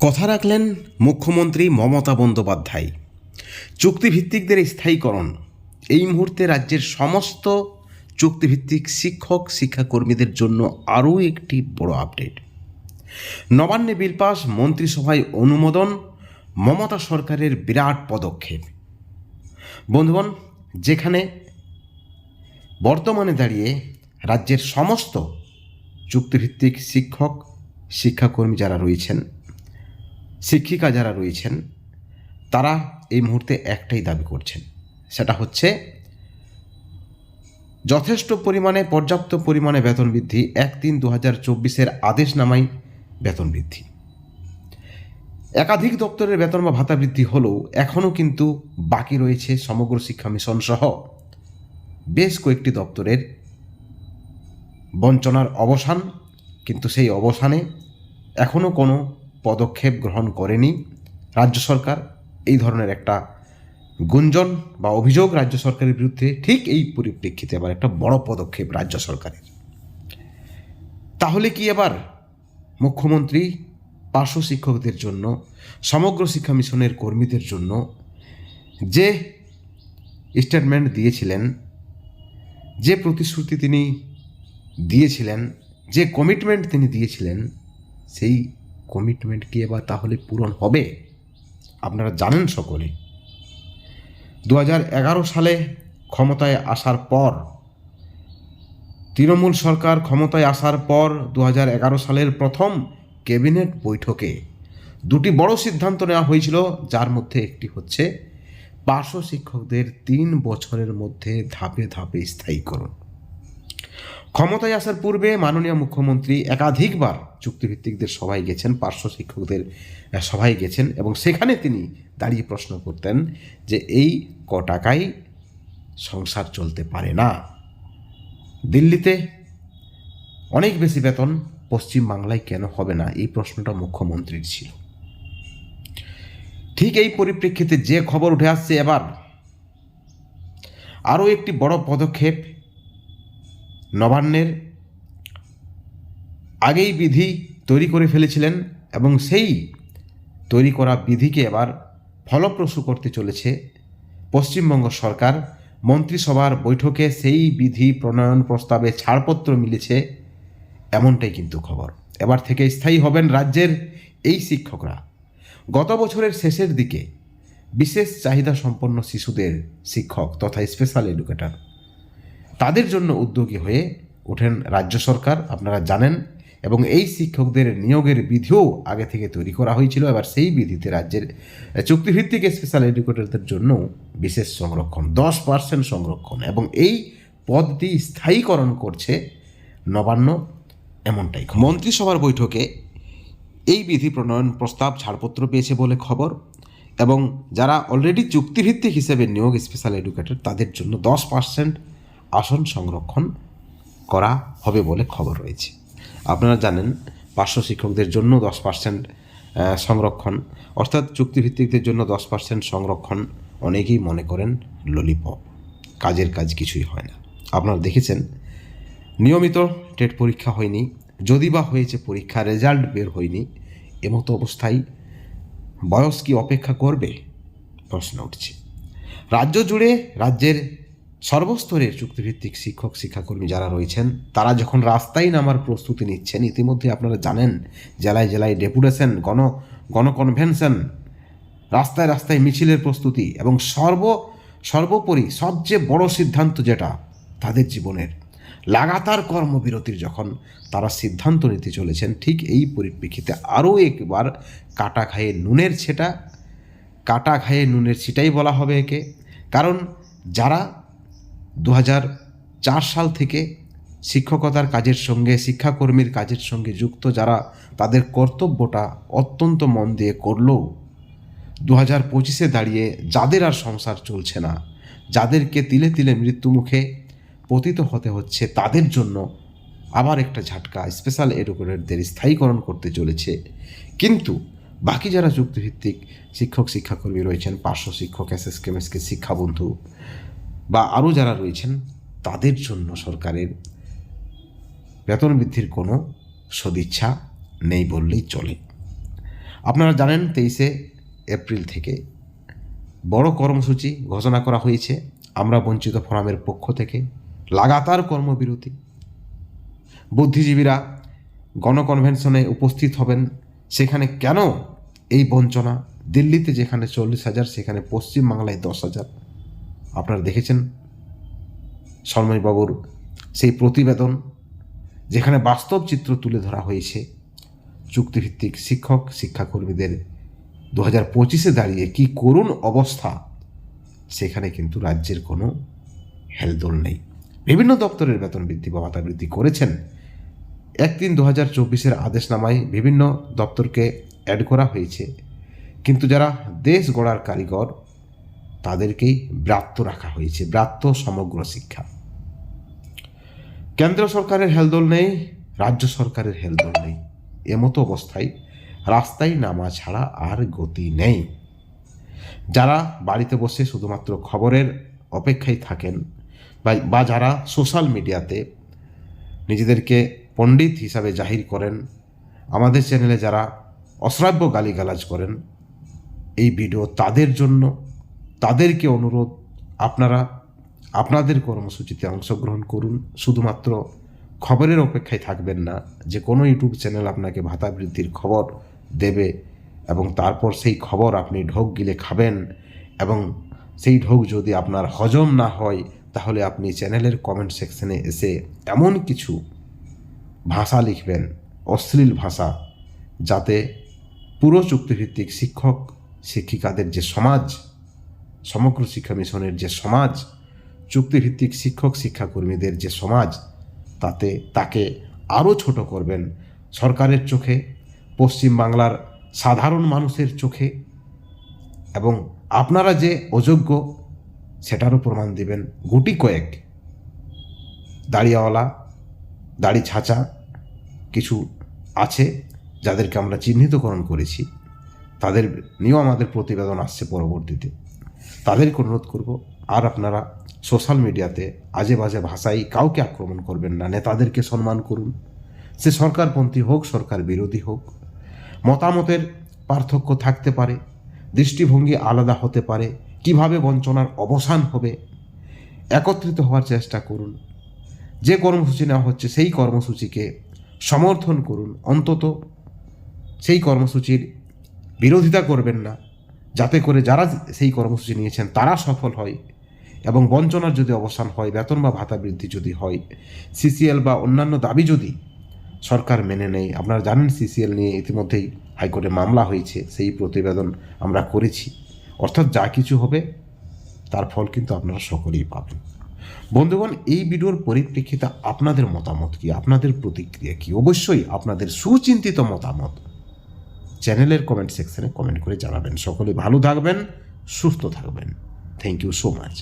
কথা রাখলেন মুখ্যমন্ত্রী মমতা বন্দ্যোপাধ্যায়। চুক্তিভিত্তিকদের স্থায়ীকরণ। এই মুহূর্তে রাজ্যের সমস্ত চুক্তিভিত্তিক শিক্ষক, শিক্ষাকর্মীদের জন্য আরও একটি বড় আপডেট। নবান্নে বিল পাস, মন্ত্রিসভায় অনুমোদন, মমতা সরকারের বিরাট পদক্ষেপ। বন্ধুগণ, যেখানে বর্তমানে দাঁড়িয়ে রাজ্যের সমস্ত চুক্তিভিত্তিক শিক্ষক, শিক্ষাকর্মী যারা রয়েছেন শিক্ষিকা যারা রয়েছেন, তারা এই মুহূর্তে একটাই দাবি করছেন। সেটা হচ্ছে, যথেষ্ট পরিমাণে, পর্যাপ্ত পরিমাণে বেতন বৃদ্ধি এক তিন দু হাজার চব্বিশের আদেশনামাই বেতন বৃদ্ধি। একাধিক দপ্তরের বেতন বা ভাতা বৃদ্ধি হলেও এখনও কিন্তু বাকি রয়েছে সমগ্র শিক্ষা মিশন সহ বেশ কয়েকটি দপ্তরের বঞ্চনার অবসান, কিন্তু সেই অবসানে এখনও কোনো পদক্ষেপ গ্রহণ করেনি রাজ্য সরকার। এই ধরনের একটা গুঞ্জন বা অভিযোগ রাজ্য সরকারের বিরুদ্ধে ঠিক এই পরিপ্রেক্ষিতে আবার একটা বড় পদক্ষেপ রাজ্য সরকারের। তাহলে কি এবার মুখ্যমন্ত্রী, পার্শ্ব শিক্ষকদের জন্য, সমগ্র শিক্ষা মিশনের কর্মীদের জন্য যে স্টেটমেন্ট দিয়েছিলেন, যে প্রতিশ্রুতি তিনি দিয়েছিলেন, যে কমিটমেন্ট তিনি দিয়েছিলেন, সেই কমিটমেন্ট কি এবার তাহলে পূরণ হবে? আপনারা জানেন সকলে দু হাজার এগারো সালে ক্ষমতায় আসার পর, তৃণমূল সরকার ক্ষমতায় আসার পর দু হাজার এগারো সালের প্রথম ক্যাবিনেট বৈঠকে দুটি বড় সিদ্ধান্ত নেওয়া হয়েছিল, যার মধ্যে একটি হচ্ছে পার্শ্ব শিক্ষকদের তিন বছরের মধ্যে ধাপে ধাপে স্থায়ীকরণ। ক্ষমতায় আসার পূর্বে মাননীয় মুখ্যমন্ত্রী একাধিকবার চুক্তিভিত্তিকদের সভায় গেছেন, পার্শ্ব শিক্ষকদের সভায় গেছেন এবং সেখানে তিনি দাঁড়িয়ে প্রশ্ন করতেন যে এই ক টাকায় সংসার চলতে পারে না। দিল্লিতে অনেক বেশি বেতন পশ্চিম বাংলায় কেন হবে না? এই প্রশ্নটা মুখ্যমন্ত্রীর ছিল। ঠিক এই পরিপ্রেক্ষিতে যে খবর উঠে আসছে এবার, আরও একটি বড় পদক্ষেপ নবান্নের আগেই বিধি তৈরি করে ফেলেছিলেন এবং সেই তৈরি করা বিধিকে এবার ফলপ্রসূ করতে চলেছে পশ্চিমবঙ্গ সরকার। মন্ত্রিসভার বৈঠকে সেই বিধি প্রণয়ন প্রস্তাবে ছাড়পত্র মিলেছে এমনটাই কিন্তু খবর। এবার থেকে স্থায়ী হবেন রাজ্যের এই শিক্ষকরা। গত বছরের শেষের দিকে বিশেষ চাহিদা সম্পন্ন শিশুদের শিক্ষক তথা স্পেশাল এডুকেটর তাদের জন্য উদ্যোগী হয়ে ওঠেন রাজ্য সরকার, আপনারা জানেন, এবং এই শিক্ষকদের নিয়োগের বিধিও আগে থেকে তৈরি করা হয়েছিল। এবার সেই বিধিতে রাজ্যের চুক্তিভিত্তিক স্পেশাল এডুকেটরদের জন্য বিশেষ সংরক্ষণ, দশ পার্সেন্ট সংরক্ষণ, এবং এই পদটি স্থায়ীকরণ করছে নবান্ন, এমনটাই মন্ত্রিসভার বৈঠকে এই বিধি প্রণয়ন প্রস্তাব ছাড়পত্র পেয়েছে বলে খবর, এবং যারা অলরেডি চুক্তিভিত্তিক হিসেবে নিয়োগ স্পেশাল এডুকেটর তাদের জন্য দশ পার্সেন্ট আসন সংরক্ষণ করা হবে বলে খবর রয়েছে। আপনারা জানেন, পার্শ্ব শিক্ষকদের জন্য দশ পার্সেন্ট সংরক্ষণ, অর্থাৎ চুক্তিভিত্তিকদের জন্য দশ পার্সেন্ট সংরক্ষণ অনেকেই মনে করেন ললিপপ। কাজের কাজ কিছুই হয় না। আপনারা দেখেছেন, নিয়মিত টেট পরীক্ষা হয়নি, যদি বা হয়েছে পরীক্ষা, রেজাল্ট বের হয়নি, এমতো অবস্থায় বয়স কি অপেক্ষা করবে? প্রশ্ন উঠছে। রাজ্য জুড়ে রাজ্যের সর্বস্তরের চুক্তিভিত্তিক শিক্ষক, শিক্ষাকর্মী যারা রয়েছেন, তারা যখন রাস্তায় নামার প্রস্তুতি নিচ্ছেন, ইতিমধ্যে আপনারা জানেন, জেলায় জেলায় ডেপুটেশন, গণ গণকনভেনশন রাস্তায় রাস্তায় মিছিলের প্রস্তুতি এবং সর্ব, সর্বোপরি সবচেয়ে বড় সিদ্ধান্ত যেটা, তাদের জীবনের। লাগাতার কর্মবিরতির যখন তারা সিদ্ধান্ত নিতে চলেছেন, ঠিক এই পরিপ্রেক্ষিতে আরও একবার কাটা খায়ে নুনের ছেটা, কাটা খায়ে নুনের ছিটাই বলা হবে একে। কারণ যারা দু চার সাল থেকে শিক্ষকতার কাজের সঙ্গে, শিক্ষাকর্মীর কাজের সঙ্গে যুক্ত যারা, তাদের কর্তব্যটা অত্যন্ত মন দিয়ে করলেও দু হাজার পঁচিশে দাঁড়িয়ে যাদের আর সংসার চলছে না, যাদেরকে তিলে তিলে মৃত্যুমুখে পতিত হতে হচ্ছে, তাদের জন্য আবার একটা ঝাটকা স্পেশাল এডুকেটরদের স্থায়ীকরণ করতে চলেছে। কিন্তু বাকি যারা চুক্তিভিত্তিক শিক্ষক, শিক্ষাকর্মী রয়েছেন, পার্শ্ব শিক্ষক এস এস কেমএসকে শিক্ষাবন্ধু বা আরও যারা রয়েছেন, তাদের জন্য সরকারের বেতন বৃদ্ধির কোনো সদিচ্ছা নেই বললেই চলে। আপনারা জানেন তেইশে এপ্রিল থেকে বড় কর্মসূচি ঘোষণা করা হয়েছে। আমরা বঞ্চিত ফোরামের পক্ষ থেকে লাগাতার কর্মবিরতি। বুদ্ধিজীবীরা গণকনভেনশনে উপস্থিত হবেন। সেখানে কেন এই বঞ্চনা? দিল্লিতে যেখানে চল্লিশ হাজার, সেখানে পশ্চিমবাংলায় দশ হাজার। আপনারা দেখেছেন শর্মীবাবুর সেই প্রতিবেদন যেখানে বাস্তব চিত্র তুলে ধরা হয়েছে চুক্তিভিত্তিক শিক্ষক, শিক্ষাকর্মীদের দু হাজার পঁচিশে দাঁড়িয়ে কি করুণ অবস্থা, সেখানে কিন্তু রাজ্যের কোনো হেলদোল নেই। বিভিন্ন দপ্তরের বেতন বৃদ্ধি বা ভাতা বৃদ্ধি করেছেন। এক তিন দু হাজার চব্বিশের আদেশনামায় বিভিন্ন দপ্তরকে অ্যাড করা হয়েছে। কিন্তু যারা দেশ গড়ার কারিগর তাদেরকেই ব্রাত্য রাখা হয়েছে, ব্রাত্য সমগ্র শিক্ষা। কেন্দ্র সরকারের হেলদোল নেই, রাজ্য সরকারের হেলদোল নেই। এমতো অবস্থায় রাস্তায় নামা ছাড়া আর গতি নেই। যারা বাড়িতে বসে শুধুমাত্র খবরের অপেক্ষায় থাকেন বা যারা সোশ্যাল মিডিয়াতে নিজেদেরকে পণ্ডিত হিসাবে জাহির করেন, আমাদের চ্যানেলে যারা অশ্রাব্য গালিগালাজ করেন, এই ভিডিও তাদের জন্য তাদেরকে অনুরোধ, আপনারা, আপনাদের কর্মসূচিতে অংশগ্রহণ করুন। শুধুমাত্র খবরের অপেক্ষায় থাকবেন না, যে কোনো ইউটিউব চ্যানেল আপনাকে ভাতা বৃদ্ধির খবর দেবে এবং তারপর সেই খবর আপনি ঢোক গিলে খাবেন এবং সেই ঢোক যদি আপনার হজম না হয়, তাহলে আপনি চ্যানেলের কমেন্ট সেকশনে এসে এমন কিছু ভাষা লিখবেন, অশ্লীল ভাষা, যাতে পুরো চুক্তিভিত্তিক শিক্ষক, শিক্ষিকাদের যে সমাজ সমগ্র শিক্ষা মিশনের যে সমাজ, চুক্তিভিত্তিক শিক্ষক শিক্ষাকর্মীদের যে সমাজ, তাতে তাকে আরও ছোট করবেন সরকারের চোখে, পশ্চিমবাংলার সাধারণ মানুষের চোখে, এবং আপনারা যে অযোগ্য, সেটারও প্রমাণ দিবেন গুটি কয়েক। দাড়িয়াওয়ালা, দাড়ি ছাঁচা কিছু আছে যাদেরকে আমরা চিহ্নিতকরণ করেছি। তাদের নিয়েও আমাদের প্রতিবেদন আসছে পরবর্তীতে। তাদেরকে অনুরোধ করব, আর আপনারা সোশ্যাল মিডিয়াতে আজে বাজে ভাষায় কাউকে আক্রমণ করবেন না, নেতাদেরকে সম্মান করুন। সে সরকারপন্থী হোক, সরকার বিরোধী হোক, মতামতের পার্থক্য থাকতে পারে, দৃষ্টিভঙ্গি আলাদা হতে পারে, কীভাবে বঞ্চনার অবসান হবে, একত্রিত হওয়ার চেষ্টা করুন। যে কর্মসূচি নেওয়া হচ্ছে সেই কর্মসূচিকে সমর্থন করুন। অন্তত সেই কর্মসূচির বিরোধিতা করবেন না। যাতে করে যারা সেই কর্মসূচি নিয়েছেন তারা সফল হয় এবং বঞ্চনার যদি অবসান হয়, বেতন বা ভাতা বৃদ্ধি যদি হয়, সিসিএল বা অন্যান্য দাবি যদি সরকার মেনে নেয়, আপনারা জানেন সিসিএল নিয়ে ইতিমধ্যেই হাইকোর্টে মামলা হয়েছে, সেই প্রতিবেদন আমরা করেছি। অর্থাৎ যা কিছু হবে, তার ফল কিন্তু আপনারা সকলেই পাবেন। বন্ধুগণ, এই ভিডিওর পরিপ্রেক্ষিতে আপনাদের মতামত কি? আপনাদের প্রতিক্রিয়া কি? অবশ্যই আপনাদের সুচিন্তিত মতামত চ্যানেলের কমেন্ট সেকশনে কমেন্ট করে জানাবেন। সকলে ভালো থাকবেন, সুস্থ থাকবেন। Thank you so much